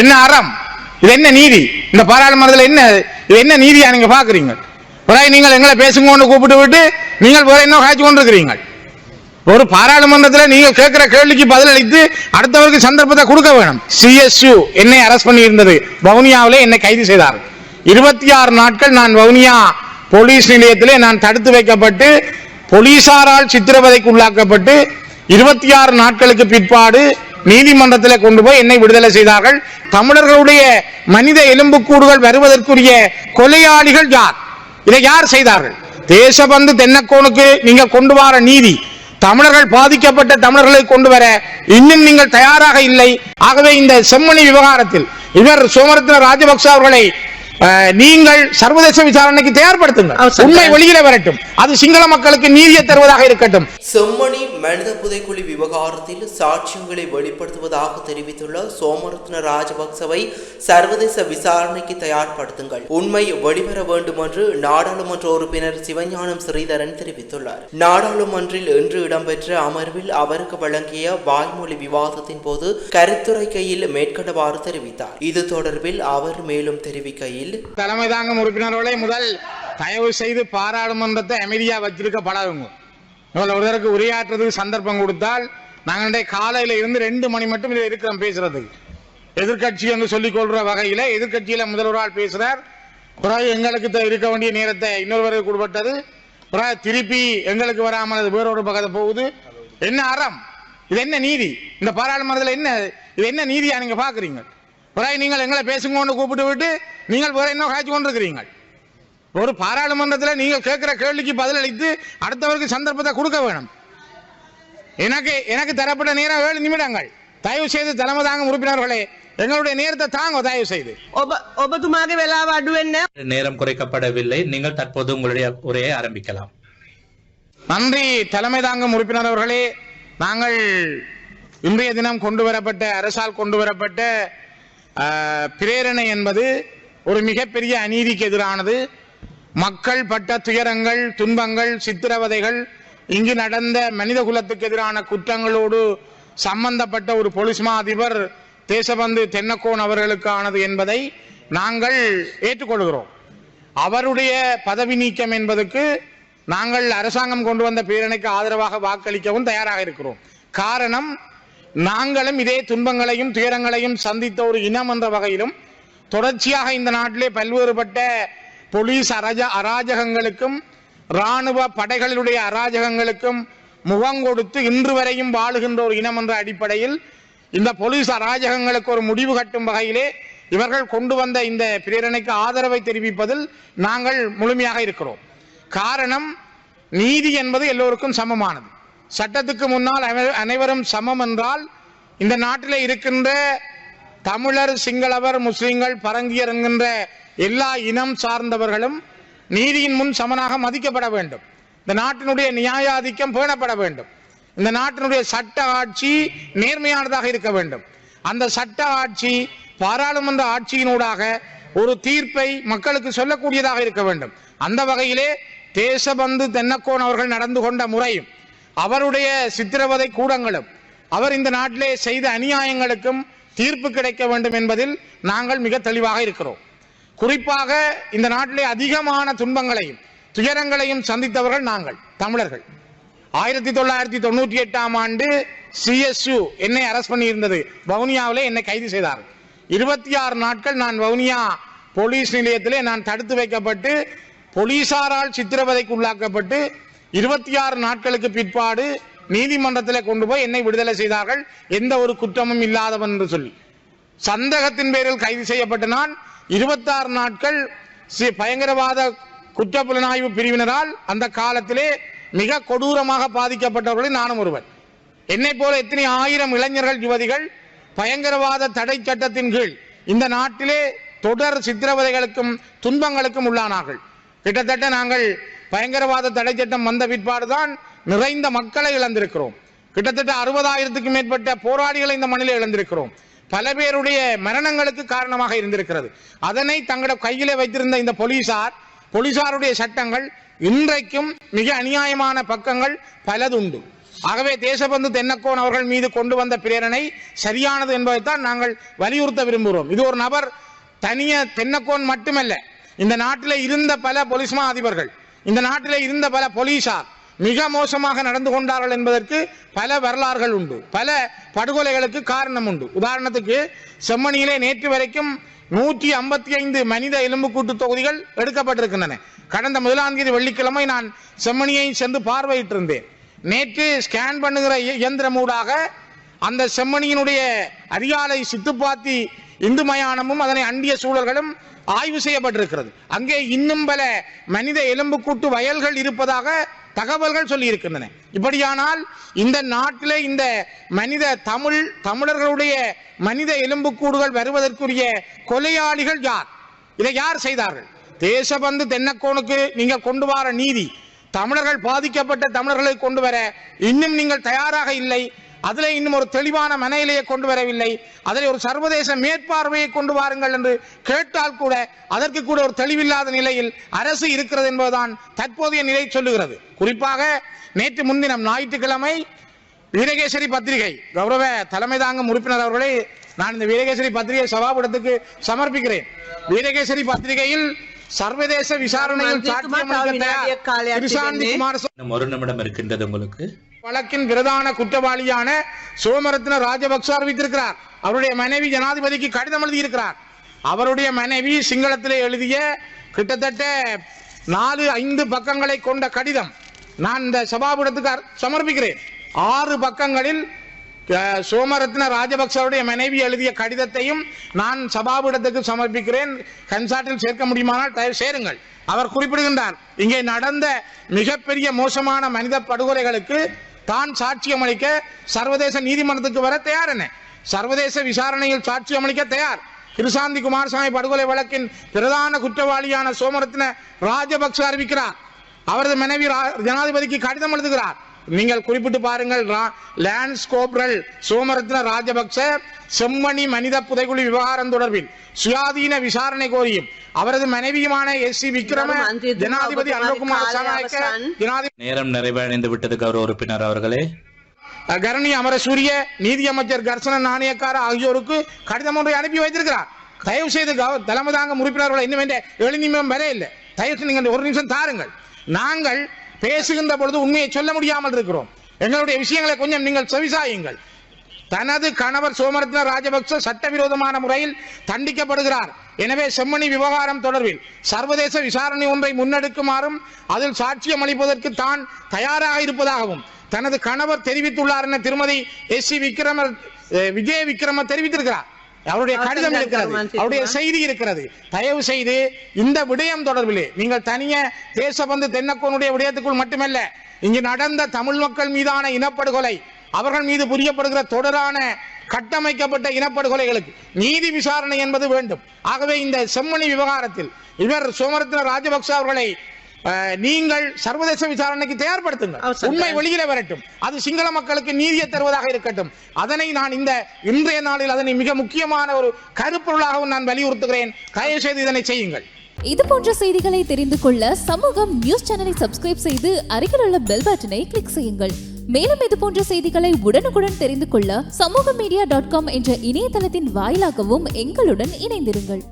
என்ன அறம்? இது என்ன நீதி? இந்த பாராளுமன்றத்தில் என்ன இது என்ன நீதியா நீங்க பாக்குறீங்க? பிறகு நீங்கள் எங்களை பேசுங்கன்னு கூப்பிட்டு விட்டு நீங்கள் பிறகு என்ன காய்ச்சி கொண்டிருக்கிறீங்க? ஒரு பாராளுமன்றத்தில் நீங்கள் கேட்கிற கேள்விக்கு பதிலளித்து அடுத்தவருக்கு சந்தர்ப்பத்தை கொடுக்க வேணும். சிஎஸ்யு என்னை அரெஸ்ட் பண்ணி இருந்தது வவுனியாவிலே என்னை கைது செய்தார் இருபத்தி ஆறு நாட்கள் நான் வவுனியா போலீஸ் நிலையத்திலே நான் தடுத்து வைக்கப்பட்டு போலீசாரால் சித்திரவதைக்கு உள்ளாக்கப்பட்டு இருபத்தி ஆறு நாட்களுக்கு பிற்பாடு நீதிமன்றத்தில் கொண்டு போய் என்னை விடுதலை செய்தார்கள். தமிழர்களுடைய மனித எலும்புக்கூடுகள் வருவதற்குரிய கொலையாளிகள் யார்? இதை யார் செய்தார்கள்? தேசபந்து தென்னக்கோனுக்கு நீங்க கொண்டு வர நீதி தமிழர்கள் பாதிக்கப்பட்ட தமிழர்களை கொண்டு வர இன்னும் நீங்கள் தயாராக இல்லை. ஆகவே இந்த செம்மணி விவகாரத்தில் இவர் சோமரத்ன ராஜபக்ச அவர்களை நீங்கள் சர்வதேச விசாரணைக்கு தயார்படுத்துங்கள். உண்மை வெளியில வரட்டும். அது சிங்கள மக்களுக்கு நீதியை தருவதாக இருக்கட்டும். செம்மணி மனித புதைக்குழி விவகாரத்தில் சாட்சியங்களை வெளிப்படுத்துவதாக தெரிவித்துள்ள சோமரத்ன ராஜபக்சவை சர்வதேச விசாரணைக்கு தயார்படுத்துங்கள். உண்மை வெளிவர வேண்டும் என்று நாடாளுமன்ற உறுப்பினர் சிவஞானம் ஸ்ரீதரன் தெரிவித்துள்ளார். நாடாளுமன்றில் இன்று இடம்பெற்ற அமர்வில் அவருக்கு வழங்கிய வாய்மொழி விவாதத்தின் போது கருத்துரைக்கையில் மேற்கண்டவாறு தெரிவித்தார். இது தொடர்பில் அவர் மேலும் தெரிவிக்கையில் தலைமை தாங்கும் உறுப்பினர்களை முதல் தயவு செய்து பாராளுமன்றத்தை அமைதியா வச்சிருக்க பழகுங்க இவ்வளவு ஒருத்தருக்கு உரையாற்றுறதுக்கு சந்தர்ப்பம் கொடுத்தால் நாங்கள் இன்றைய காலையில இருந்து ரெண்டு மணி மட்டும் இதில் இருக்கிறோம் பேசுறதுக்கு. எதிர்க்கட்சி என்று சொல்லிக் கொள்ற வகையில எதிர்க்கட்சியில முதல்வரால் பேசுறார். பிறகு எங்களுக்கு இருக்க வேண்டிய நேரத்தை இன்னொருவருக்கு கொடுப்பட்டது பிறகு திருப்பி எங்களுக்கு வராமல் அது வேறொரு பக்கத்தை போகுது. என்ன அறம்? இது என்ன நீதி? இந்த பாராளுமன்றத்தில் என்ன இது என்ன நீதியா நீங்க பாக்குறீங்க? புறாய் நீங்கள் எங்களை பேசுங்கன்னு கூப்பிட்டு விட்டு நீங்கள் பிறகு இன்னும் காய்ச்சி கொண்டிருக்கிறீர்கள்? ஒரு பாராளுமன்றத்தில் நீங்கள் கேட்குற கேள்விக்கு பதிலளித்து அடுத்தவருக்கு சந்தர்ப்பத்தை கொடுக்க வேணும். எனக்கு எனக்கு தரப்பட்ட நேரம் ஏழு நிமிடங்கள். தயவு செய்து தலைமை தாங்கும் உறுப்பினர்களே எங்களுடைய நேரத்தை தாங்க தயவு செய்து. ஒபத்துமாக வெலாவ அடுவென்ன நேரம் குறைக்கப்படவில்லை. நீங்கள் தற்போது உங்களுடைய உரையை ஆரம்பிக்கலாம். நன்றி தலைமை தாங்கும் உறுப்பினர் அவர்களே நாங்கள் இன்றைய தினம் கொண்டு வரப்பட்ட அரசால் கொண்டு வரப்பட்ட பிரேரணை என்பது ஒரு மிகப்பெரிய அநீதிக்கு எதிரானது. மக்கள் பட்ட துயரங்கள் துன்பங்கள் சித்திரவதைகள் இங்கு நடந்த மனித குலத்துக்கு எதிரான குற்றங்களோடு சம்பந்தப்பட்ட ஒரு பொலிஸ்மா அதிபர் தேசபந்து தென்னக்கோன் அவர்களுக்கானது என்பதை நாங்கள் ஏற்றுக்கொள்கிறோம். அவருடைய பதவி நீக்கம் என்பதற்கு நாங்கள் அரசாங்கம் கொண்டு வந்த பேரணிக்கு ஆதரவாக வாக்களிக்கவும் தயாராக இருக்கிறோம். காரணம் நாங்களும் இதே துன்பங்களையும் துயரங்களையும் சந்தித்த ஒரு இனம் என்ற வகையிலும் தொடர்ச்சியாக இந்த நாட்டிலே பல்வேறுபட்ட போலீஸ் அரஜ அராஜகங்களுக்கும் இராணுவ படைகளினுடைய அராஜகங்களுக்கும் முகம் கொடுத்து இன்று வரையும் வாழுகின்ற ஒரு இனம் என்ற அடிப்படையில் இந்த போலீஸ் அராஜகங்களுக்கு ஒரு முடிவு கட்டும் வகையிலே இவர்கள் கொண்டு வந்த இந்த பிரேரணைக்கு ஆதரவை தெரிவிப்பதில் நாங்கள் முழுமையாக இருக்கிறோம். காரணம் நீதி என்பது எல்லோருக்கும் சமமானது. சட்டத்துக்கு முன்னால் அனை- அனைவரும் சமம் என்றால் இந்த நாட்டில் இருக்கின்ற தமிழர் சிங்களவர் முஸ்லிம்கள் பரங்கியர் என்கின்ற எல்லா இனம் சார்ந்தவர்களும் நீதியின் முன் சமனாக மதிக்கப்பட வேண்டும். இந்த நாட்டினுடைய நியாயாதிக்கம் பேணப்பட வேண்டும். இந்த நாட்டினுடைய சட்ட ஆட்சி நேர்மையானதாக இருக்க வேண்டும். அந்த சட்ட ஆட்சி பாராளுமன்ற ஆட்சியினூடாக ஒரு தீர்ப்பை மக்களுக்கு சொல்லக்கூடியதாக இருக்க வேண்டும். அந்த வகையிலே தேசபந்து தென்னக்கோன் அவர்கள் நடந்து கொண்ட முறையும் அவருடைய சித்திரவதை கூடங்களும் அவர் இந்த நாட்டிலே செய்த அநியாயங்களுக்கும் தீர்ப்பு கிடைக்க வேண்டும் என்பதில் நாங்கள் மிக தெளிவாக இருக்கிறோம். குறிப்பாக இந்த நாட்டிலே அதிகமான துன்பங்களையும் துயரங்களையும் சந்தித்தவர்கள் நாங்கள் தமிழர்கள். ஆயிரத்தி தொள்ளாயிரத்தி தொண்ணூற்றி எட்டாம் ஆண்டு சிஎஸ்யு என்னை அரெஸ்ட் பண்ணி இருந்தது வவுனியாவிலே என்னை கைது செய்தார்கள் இருபத்தி ஆறு நாட்கள் நான் வவுனியா போலீஸ் நிலையத்திலே நான் தடுத்து வைக்கப்பட்டு போலீசாரால் சித்திரவதைக்கு உள்ளாக்கப்பட்டு இருபத்தி ஆறு நாட்களுக்கு பிற்பாடு நீதிமன்றத்தில் கொண்டு போய் என்னை விடுதலை செய்தார்கள். எந்த ஒரு குற்றமும் இல்லாதவன் என்று சொல்லி. சந்தேகத்தின் பேரில் கைது செய்யப்பட்ட நான் இருபத்தாறு நாட்கள் சி- பயங்கரவாத குற்றப்புலனாய்வு பிரிவினரால் அந்த காலத்திலே மிக கொடூரமாக பாதிக்கப்பட்டவர்களில் நானும் ஒருவன். என்னை போல எத்தனை ஆயிரம் இளைஞர்கள் யுவதிகள் பயங்கரவாத தடை சட்டத்தின் கீழ் இந்த நாட்டிலே தொடர் சித்திரவதைகளுக்கும் துன்பங்களுக்கும் உள்ளானார்கள். கிட்டத்தட்ட நாங்கள் பயங்கரவாத தடை சட்டம் வந்த பிற்பாடுதான் நிறைந்த மக்களை இழந்திருக்கிறோம். கிட்டத்தட்ட அறுபதாயிரத்துக்கும் மேற்பட்ட போராளிகளை இந்த மண்ணில் இழந்திருக்கிறோம். பல பேருடைய மரணங்களுக்கு காரணமாக இருந்திருக்கிறது. அதனை தங்களோட கையிலே வைத்திருந்த இந்த போலீசார் போலீசாருடைய சட்டங்கள் இன்றைக்கும் மிக அநியாயமான பக்கங்கள் பலதுண்டு. ஆகவே தேசபந்து தென்னக்கோன் அவர்கள் மீது கொண்டு வந்த பிரேரணை சரியானது என்பதைத்தான் நாங்கள் வலியுறுத்த விரும்புகிறோம். இது ஒரு நபர் தனிய தென்னக்கோன் மட்டுமல்ல இந்த நாட்டில் இருந்த பல பொலிஸ்மா அதிபர்கள் இந்த நாட்டிலே இருந்த பல போலீசார் மிக மோசமாக நடந்து கொண்டார்கள் என்பதற்கு பல வரலாறுகள் உண்டு. பல படுகொலைகளுக்கு காரணம் உண்டு. உதாரணத்துக்கு செம்மணியிலே நேற்று வரைக்கும் நூற்றி ஐம்பத்தி ஐந்து மனித எலும்புக்கூட்டு தொகுதிகள் எடுக்கப்பட்டிருக்கின்றன. கடந்த முதலாம் தேதி வெள்ளிக்கிழமை நான் செம்மணியை சென்று பார்வையிட்டிருந்தேன். நேற்று ஸ்கேன் பண்ணுகிற இயந்திரம் இயந்திரமூடாக அந்த செம்மணியினுடைய அரியாலை சித்துப்பாத்தி இந்து மயானமும் அதனை அண்டிய சூழல்களும் ஆய்வு செய்யப்பட்டிருக்கிறது. அங்கே இன்னும் பல மனித எலும்புக்கூட்டு வயல்கள் இருப்பதாக தகவல்கள் சொல்லி இருக்கின்றன இப்படியானால் இந்த நாட்டிலே இந்த மனித தமிழ் தமிழர்களுடைய மனித எலும்புக்கூடுகள் வருவதற்குரிய கொலையாளிகள் யார்? இதை யார் செய்தார்கள்? தேசபந்து தென்னக்கோனுக்கு நீங்கள் கொண்டு வர நீதி தமிழர்கள் பாதிக்கப்பட்ட தமிழர்களை கொண்டு வர இன்னும் நீங்கள் தயாராக இல்லை. அதில் இன்னும் ஒரு தெளிவான மனநிலையை கொண்டு வரவில்லை. அதில் ஒரு சர்வதேச மேற்பார்வையை கொண்டு வாருங்கள் என்று கேட்டால் கூட அதற்கு கூட ஒரு தெளிவில்லாத நிலையில் அரசு இருக்கிறது என்பதுதான் தற்போதைய நிலை சொல்லுகிறது. குறிப்பாக நேற்று முன்தினம் ஞாயிற்றுக்கிழமை வீரகேசரி பத்திரிகை கௌரவ தலைமை தாங்கும் உறுப்பினர் அவர்களை நான் இந்த வீரகேசரி பத்திரிகை சபாபடத்துக்கு சமர்ப்பிக்கிறேன். வீரகேசரி பத்திரிகையில் சர்வதேச விசாரணையில் சாட்சியம் ஒரு நிமிடம் இருக்கின்றது உங்களுக்கு. வழக்கின் பிரதான குற்றவாளியான சோமரத்ன ராஜபக்ச அறிவித்திருக்கிறார் அவருடைய மனைவி ஜனாதிபதிக்கு கடிதம் எழுதியிருக்கிறார். அவருடைய மனைவி சிங்களத்திலே எழுதிய கிட்டத்தட்ட நாலு ஐந்து பக்கங்களை கொண்ட கடிதம். நான் இந்த சபாபுடத்துக்கு சமர்ப்பிக்கிறேன். ஆறு பக்கங்களில் சோமரத்ன ராஜபக்சவுடைய மனைவி எழுதிய கடிதத்தையும் நான் சபாபுடத்துக்கு சமர்ப்பிக்கிறேன். கன்சாட்டில் சேர்க்க முடியுமானால் சேருங்கள். அவர் குறிப்பிடுகின்றார் இங்கே நடந்த மிகப்பெரிய மோசமான மனித படுகொலைகளுக்கு தான் சாட்சியம் அளிக்க சர்வதேச நீதிமன்றத்துக்கு வர தயார் என்ன? சர்வதேச விசாரணையில் சாட்சியம் அளிக்க தயார். கிருசாந்தி குமாரசாமி படுகொலை வழக்கின் பிரதான குற்றவாளியான சோமரத்ன ராஜபக்ச அறிவிக்கிறார். அவரது மனைவி ரா- ஜனாதிபதிக்கு கடிதம் எழுதுகிறார். நீங்கள் குறிப்பிட்டு பாருங்கள் கோப்ரல் சோமரத்ன ராஜபக்ச செம்மணி மனித புதைகுழி விவகாரம் தொடர்பில் சுயாதீன விசாரணை கோரியும். அவரது மனைவியுமான எஸ் சி விக்ரம ஜனாதிபதி அனுகுமார் நேரம் நிறைவடைந்து விட்டது கௌரவ உறுப்பினர் அவர்களே. கரணி அமரசூரிய நீதியமைச்சர் கர்சன நாணயக்கார ஆகியோருக்கு கடிதம் ஒன்றை அனுப்பி வைத்திருக்கிறார். தயவு செய்து கவ- தலைமை தாங்க உறுப்பினர்களை இன்னும் வேண்டிய ஏழு நிமிடம் வரை இல்லை தயவு செய்து நீங்கள் ஒரு நிமிஷம் தாருங்கள். நாங்கள் பேசுகின்ற பொழுது உண்மையை சொல்ல முடியாமல் இருக்கிறோம். எங்களுடைய விஷயங்களை கொஞ்சம் நீங்கள் செவிசாயுங்கள். தனது கணவர் சோமரத்ன ராஜபக்ச சட்டவிரோதமான முறையில் தண்டிக்கப்படுகிறார். எனவே செம்மணி விவகாரம் தொடர்பில் சர்வதேச விசாரணை ஒன்றை முன்னெடுக்குமாறும் அதில் சாட்சியம் அளிப்பதற்கு தான் தயாராக இருப்பதாகவும் தனது கணவர் தெரிவித்துள்ளார் என திருமதி எஸ் சி விக்ரம விஜய விக்ரம தெரிவித்திருக்கிறார். அவருடைய கடிதம் இருக்கிறது அவருடைய செய்தி இருக்கிறது. தயவு செய்து இந்த விடயம் தொடர்பிலே நீங்கள் தனிய தேசபந்து தென்னக்கோனுடைய விடயத்துக்குள் மட்டுமல்ல இங்கு நடந்த தமிழ் மக்கள் மீதான இனப்படுகொலை அவர்கள் மீது புரியப்படுகிற தொடரான கட்டமைக்கப்பட்ட இனப்படுகொலைகளுக்கு நீதி விசாரணை என்பது வேண்டும். ஆகவே இந்த செம்மணி விவகாரத்தில் இவர் சோமரத்ன ராஜபக்ச அவர்களை நீங்கள் சர்வதேச விசாரணைக்கு தயார்படுத்துங்கள். உண்மை வெளியில வரட்டும். அது சிங்கள மக்களுக்கு நீதியை தருவதாக இருக்கட்டும். அதனை நான் இந்த இன்றைய நாளில் அதனை மிக முக்கியமான ஒரு கருப்பொருளாகவும் நான் வலியுறுத்துகிறேன். தயவு செய்து இதனை செய்யுங்கள். இது போன்ற செய்திகளை தெரிந்து கொள்ள சமூகம் நியூஸ் சேனலை சப்ஸ்கிரைப் செய்து அருகில் உள்ள பெல் பட்டனை கிளிக் செய்யுங்கள். மேலும் இது போன்ற செய்திகளை உடனுக்குடன் தெரிந்து கொள்ள சமூக மீடியா டாட் காம் என்ற இணையதளத்தின் வாயிலாகவும் எங்களுடன் இணைந்திருங்கள்.